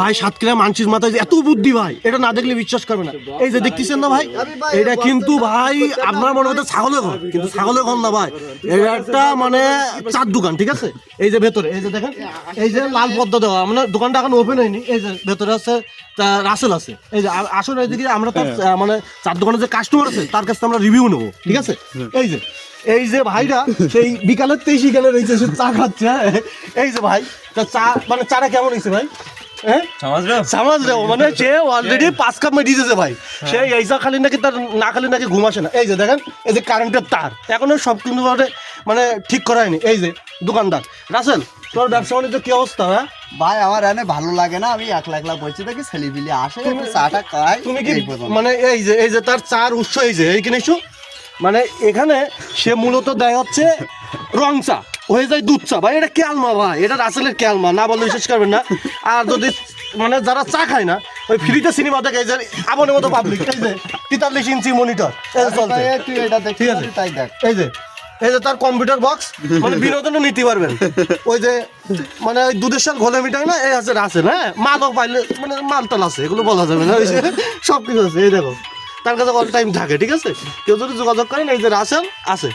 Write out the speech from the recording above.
ভাই সাতক্ষীরা মানুষের মাথায় এত বুদ্ধি ভাই, এটা না দেখলে বিশ্বাস করবে না। এই যে দেখতেছেন না ভাই, এটা কিন্তু ভাই, আপনার মনে হতে ছাগলের ঘর, কিন্তু ছাগলের ঘর না ভাই। এটা একটা মানে চার দোকান, ঠিক আছে? এই যে ভেতরে, এই যে দেখেন, এই যে লাল পদ্মা দেওয়া মানে দোকানটা এখন ওপেন হয়নি। এই যে ভেতরে আছে রাসেল আছে। এই যে আসলে এদিকে, আমরা তো মানে চার দোকানের যে কাস্টমার আছে, তার কাছ আমরা রিভিউ নেব, ঠিক আছে? এই যে এই যে ভাইরা, সেই বিকালের তেইশ গেলে রয়েছে, সে চা খাচ্ছে হ্যাঁ? এই যে ভাই, তা চা মানে চাটা কেমন হয়েছে ভাই? সমাজ রে মানে সে অলরেডি পাঁচ কাপ ভাই। সে এইসা খালি নাকি তার না খালি নাকি ঘুম আসে না। এই যে দেখেন এই যে কারেন্টের তার। এখনও সব কিন্তু মানে ঠিক করা হয়নি। এই যে দোকানদার। রাসেল তোর ব্যবসা বাণিজ্য কি অবস্থা হ্যাঁ? ভাই আমার এনে ভালো লাগে না। আমি একলা একলা বলছি দেখি ছেলেপিলি আসে একটু চাটা খাই তুমি কি মানে এই যে এই যে তার চার উৎস এই যে এইখানে মানে এখানে সে মূলত দেয় হচ্ছে রং চা। হয়ে যায় দুধ চা। ভাই এটা কেলমা ভাই। এটা রাসেলের কেলমা না বললে বিশ্বাস করবেন না। আর যদি মানে যারা চা খায় না ওই ফ্রিতে সিনেমা দেখে এই যে আমনের মতো পাবলিক এই যে তেতাল্লিশ ইঞ্চি মনিটর এই যে চলছে। ঠিক আছে। এই যে এই যে তার কম্পিউটার বক্স মানে বিনোদনও নিতে পারবেন। ওই যে মানে ওই দুধের সাল ঘোলে মিটাই না এই আছে রাসেল হ্যাঁ? মালও পাইলে মানে মালটাল আছে এগুলো বলা যাবে না। সব কিছু আছে এই দেখো। তার কাছে অল টাইম থাকে ঠিক আছে? কেউ যদি যোগাযোগ করেন এই যে রাসেল আছে।